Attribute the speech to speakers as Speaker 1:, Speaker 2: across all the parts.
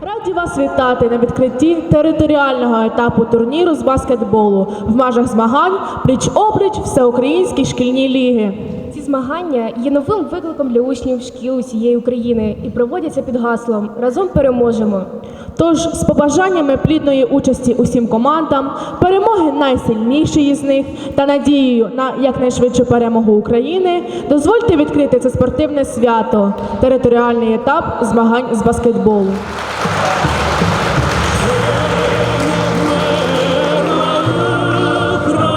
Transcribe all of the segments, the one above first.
Speaker 1: Раді вас вітати на відкритті територіального етапу турніру з баскетболу в межах змагань пліч-опліч Всеукраїнські шкільні ліги.
Speaker 2: Ці змагання є новим викликом для учнів шкіл усієї України і проводяться під гаслом Разом переможемо.
Speaker 1: Тож з побажаннями плідної участі усім командам, перемоги найсильнішої з них та надією на якнайшвидшу перемогу України, дозвольте відкрити це спортивне свято територіальний етап змагань з баскетболу.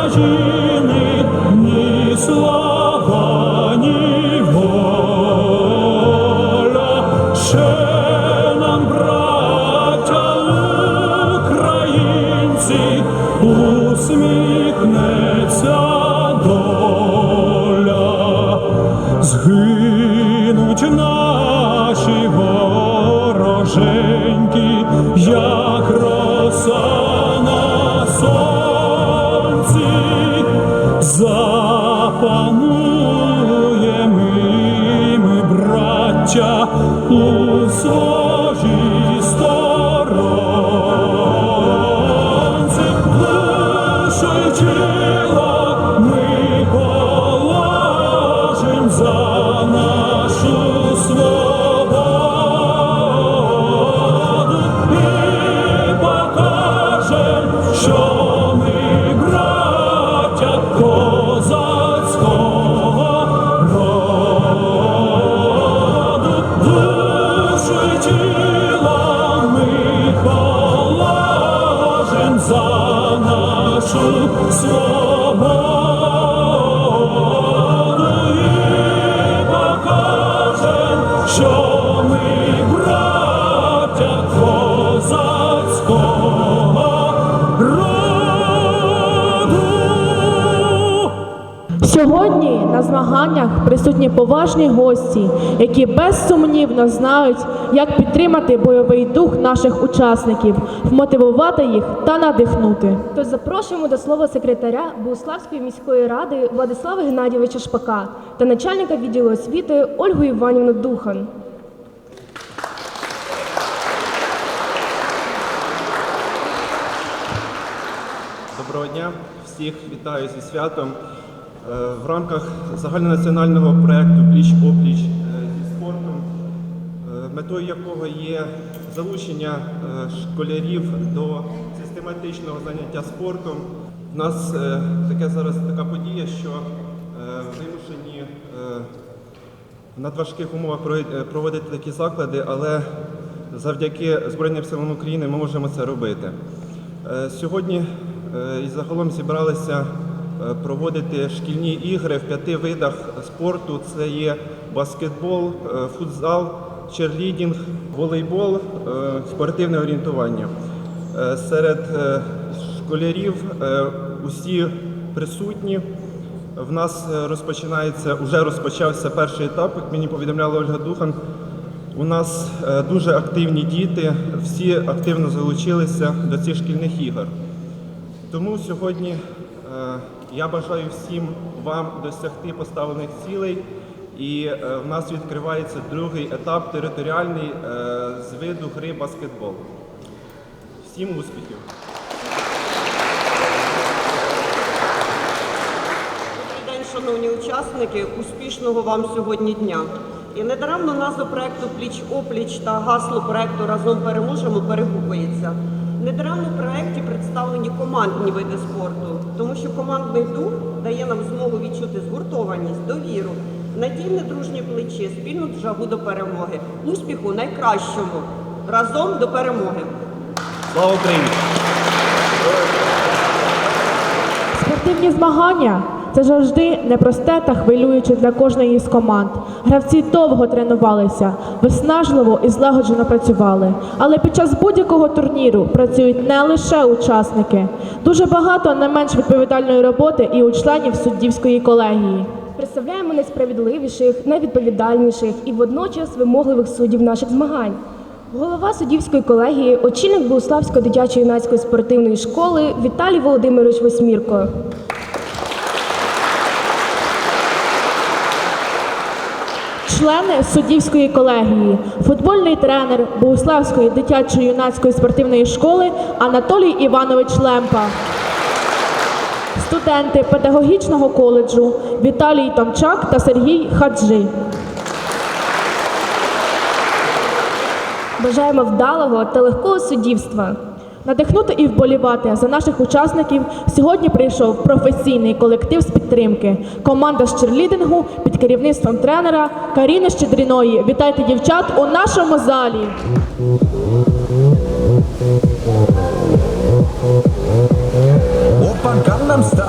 Speaker 3: України ні слава, вороженьки, як на
Speaker 1: змаганнях присутні поважні гості, які безсумнівно знають, як підтримати бойовий дух наших учасників, вмотивувати їх та надихнути.
Speaker 2: Тож запрошуємо до слова секретаря Богуславської міської ради Владислава Геннадійовича Шпака та начальника відділу освіти Ольгу Іванівну Духан.
Speaker 4: Доброго дня, всіх вітаю зі святом. Е, В рамках загальнонаціонального проєкту Пліч опліч е, зі спортом, е, метою якого є залучення школярів до систематичного заняття спортом. У нас таке зараз така подія, що вимушені в надважких умовах проводити такі заклади, але завдяки Збройним силам України ми можемо це робити. Сьогодні і загалом зібралися проводити шкільні ігри в п'яти видах спорту. Це є баскетбол, е, футзал, черлідінг, волейбол, е, спортивне орієнтування. Е, Серед е, школярів е, усі присутні. В нас е, розпочинається, вже розпочався перший етап, як мені повідомляла Ольга Духан. У нас е, дуже активні діти, всі активно залучилися до цих шкільних ігор. Тому сьогодні е, я бажаю всім вам досягти поставлених цілей. І е, в нас відкривається другий етап територіальний е, з виду гри баскетбол. Всім успіхів!
Speaker 5: Добрий день, шановні учасники, успішного вам сьогодні дня. І недаремно назва проекту Пліч опліч та гасло проекту Разом переможемо перегукується. Недаремно в проекті представлені командні види спорту, тому що командний дух дає нам змогу відчути згуртованість, довіру, надійне дружнє плече, спільну жагу до перемоги, успіху найкращому. Разом до перемоги.
Speaker 4: Слава Україні!
Speaker 1: Спортивні змагання це завжди непросте та хвилююче для кожної з команд. Гравці довго тренувалися, виснажливо і злагоджено працювали. Але під час будь-якого турніру працюють не лише учасники. Дуже багато не менш відповідальної роботи і у членів суддівської колегії.
Speaker 2: Представляємо найсправедливіших, найвідповідальніших і водночас вимогливих суддів наших змагань. Голова суддівської колегії, очільник Богуславської дитячої юнацької спортивної школи Віталій Володимирович Восьмірко.
Speaker 1: Члени суддівської колегії, футбольний тренер Богуславської дитячо-юнацької спортивної школи Анатолій Іванович Лемпа. Студенти педагогічного коледжу Віталій Томчак та Сергій Хаджи.
Speaker 2: Бажаємо вдалого та легкого суддівства.
Speaker 1: Надихнути і вболівати за наших учасників сьогодні прийшов професійний колектив з підтримки. Команда з черлідингу під керівництвом тренера Каріни Щедріної. Вітайте дівчат у нашому залі.
Speaker 6: Опа, Gangnam Style.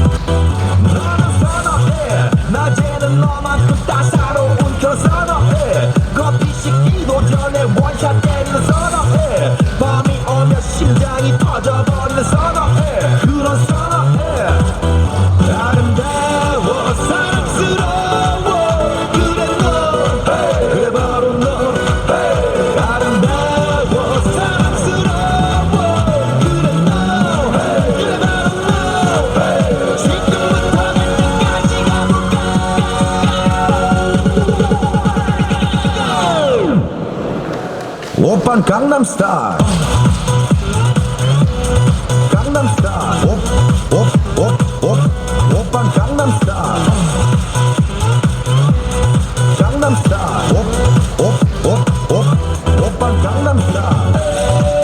Speaker 6: 강남스타일 강남스타일 옵옵옵옵 오빤 강남스타일 강남스타일 옵옵옵옵 오빤 강남스타일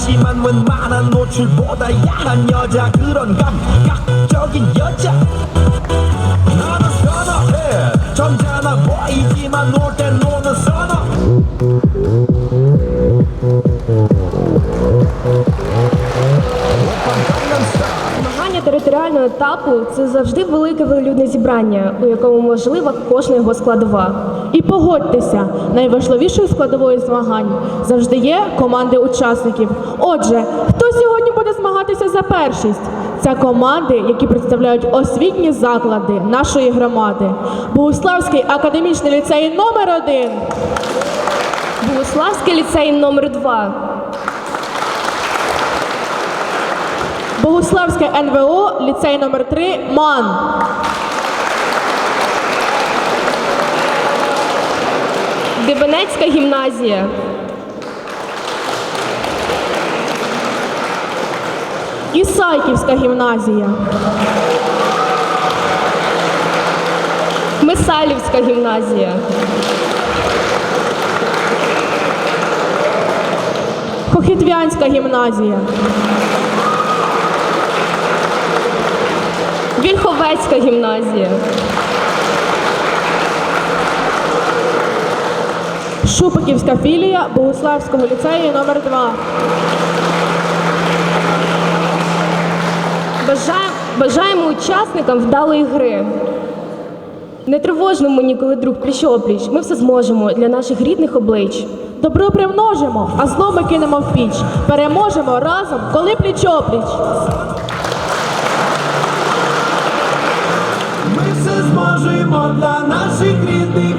Speaker 6: 가렸지만 웬만한 노출보다 야한 여자 그런 감각적인 여자 나는 선어해 점잖아 보이지만 놀 땐 노는 선어 오빤 강남스타일
Speaker 2: Змагання територіального етапу це завжди велике велолюдне зібрання, у якому можлива кожна його складова.
Speaker 1: І погодьтеся, найважливішою складовою змагань завжди є команди учасників. Отже, хто сьогодні буде змагатися за першість? Це команди, які представляють освітні заклади нашої громади. Богуславський академічний ліцей номер 1
Speaker 2: Богославський ліцей номер 2
Speaker 1: Богуславське НВО, ліцей номер 3 МАН.
Speaker 2: Дебенецька гімназія.
Speaker 1: Ісайківська гімназія.
Speaker 2: Месалівська гімназія.
Speaker 1: Хохітвянська гімназія.
Speaker 2: Вільховецька гімназія.
Speaker 1: Шупиківська філія Богуславського ліцею номер 2
Speaker 2: Бажаємо, бажаємо учасникам вдалої гри. Не тривожно мені, коли друг пліч-опліч. Ми все зможемо для наших рідних облич.
Speaker 1: Добро примножимо, а ми кинемо в піч. Переможемо разом, коли пліч-опліч.
Speaker 6: Ми все зможемо для наших рідних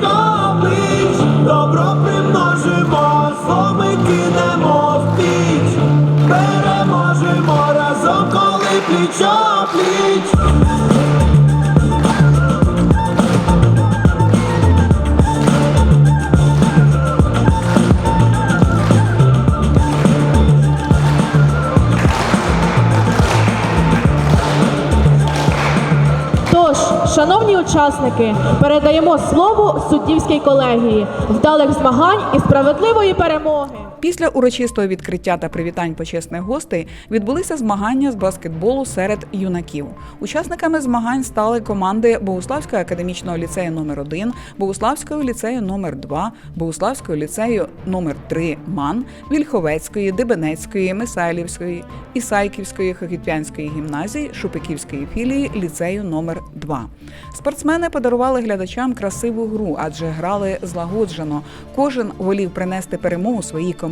Speaker 1: шановні учасники, передаємо слово суддівській колегії, вдалих змагань і справедливої перемоги.
Speaker 7: Після урочистого відкриття та привітань почесних гостей відбулися змагання з баскетболу серед юнаків. Учасниками змагань стали команди Богуславського академічного ліцею номер 1 Богуславського ліцею номер 2 Богуславського ліцею номер 3 МАН, Вільховецької, Дебенецької, Мисайлівської, Ісайківської, Хохітвянської гімназії, Шупиківської філії ліцею номер 2 Спортсмени подарували глядачам красиву гру, адже грали злагоджено. Кожен волів принести перемогу своїй команді.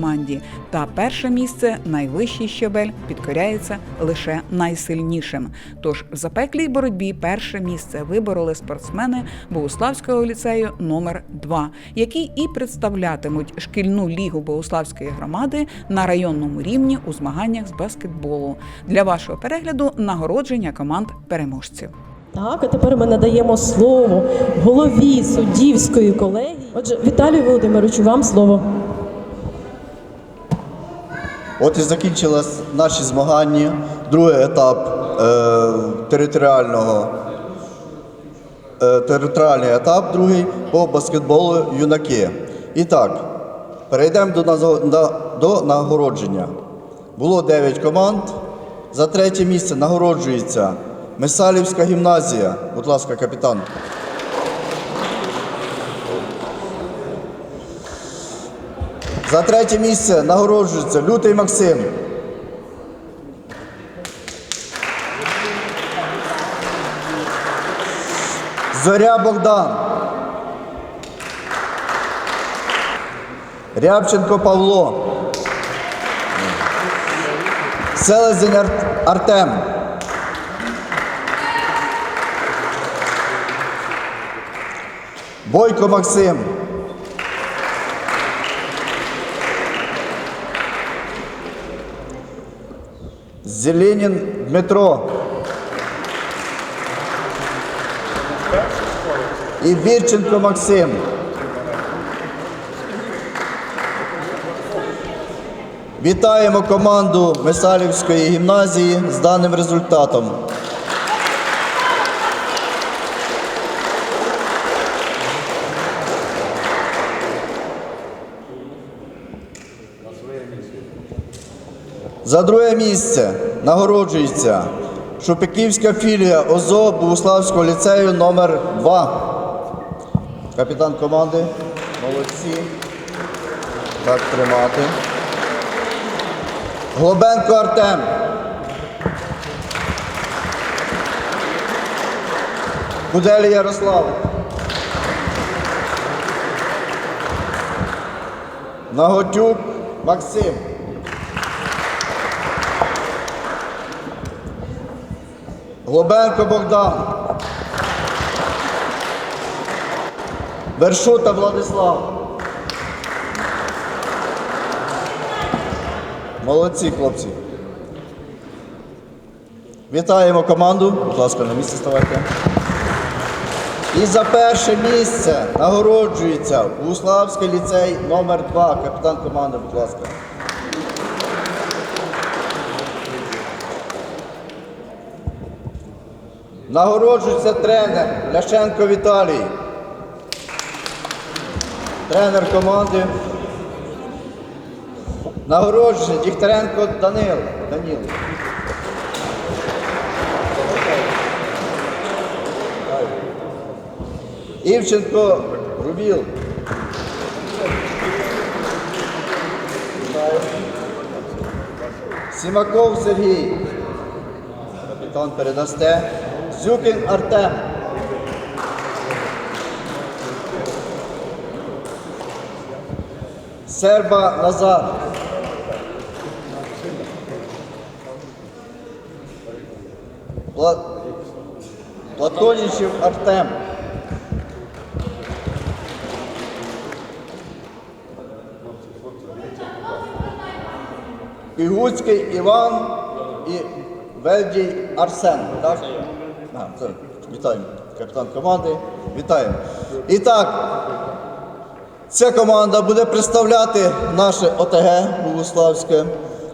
Speaker 7: Та перше місце, найвищий щебель, підкоряється лише найсильнішим. Тож в запеклій боротьбі перше місце вибороли спортсмени Богуславського ліцею номер 2 які і представлятимуть шкільну лігу Богуславської громади на районному рівні у змаганнях з баскетболу. Для вашого перегляду нагородження команд переможців.
Speaker 8: Так, а тепер ми надаємо слово голові суддівської колегії. Отже, Віталію Володимировичу, вам слово.
Speaker 9: От і закінчилось наші змагання, другий етап е, територіального. Е, територіальний етап, другий по баскетболу юнаки. І так, перейдемо до, до нагородження. Було 9 команд. За третє місце нагороджується Месалівська гімназія. Будь ласка, капітан. За третє місце нагороджується Лютий Максим. Зоря Богдан. Рябченко Павло. Селезень Ар- Артем. Бойко Максим. Зеленін Дмитро. І Вірченко Максим. Вітаємо команду Месалівської гімназії з даним результатом. За друге місце нагороджується Шупиківська філія ОЗО Богуславського ліцею номер 2 Капітан команди. Молодці. Так тримати. Глобенко Артем. Куделі Ярослав. Наготюк Максим. Глобенко Богдан. Вершута Владислав. Молодці, хлопці. Вітаємо команду. Будь ласка, на місце ставайте. І за перше місце нагороджується Богуславський ліцей номер 2 Капітан команди, будь ласка. Нагороджується тренер Ляшенко Віталій. Тренер команди. Нагороджується Дігтяренко Данил. Даніл. Івченко Рубіл. Сімаков Сергій. Капітан передасте. Зюкін Артем. Серба Назар. Пла... Платонічев Артем. Пігуцький Іван і Вельдій Арсен. Так? А, це, вітаємо, капітан команди. Вітаємо. І так, ця команда буде представляти наше ОТГ Богуславське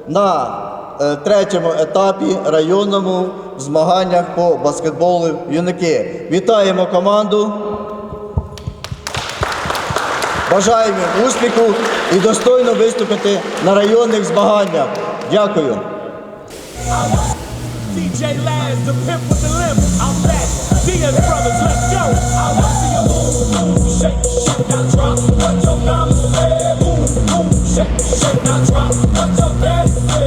Speaker 9: на е, третьому етапі районному в змаганнях по баскетболу юнаки. Вітаємо команду. Бажаємо успіху і достойно виступити на районних змаганнях. Дякую.
Speaker 10: DJ Laz, the pimp with the limp. I'm back. Diaz brothers, let's go. I wanna see you move, move, shake, shake, now drop. What your mama said, move, move, shake, shake, now drop. What your daddy said,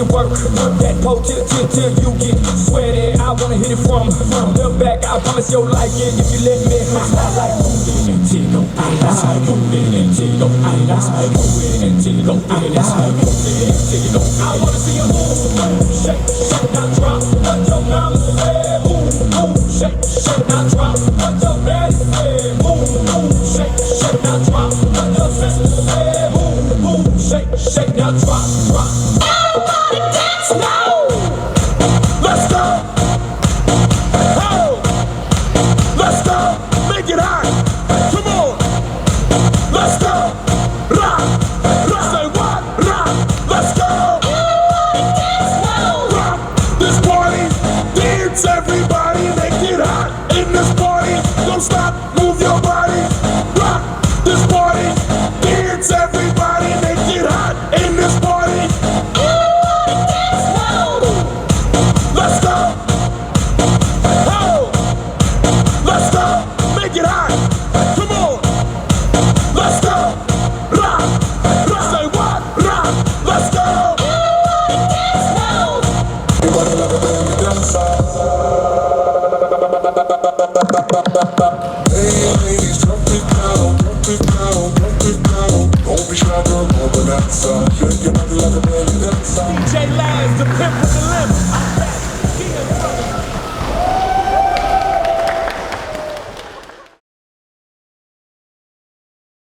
Speaker 10: you work, that pole till, till, till you get sweaty. I wanna hit it from, from the back. I promise you'll like it if you let me. I like moving tickle. I like moving tickle. I like moving tickle. I like moving and tickle. I wanna see you move, shake, shake, now drop. What your mama said, move, move, shake, shake, now drop. What your daddy said, move, move, shake, shake, now drop. What your sister said, move, move, shake, shake, now drop, drop.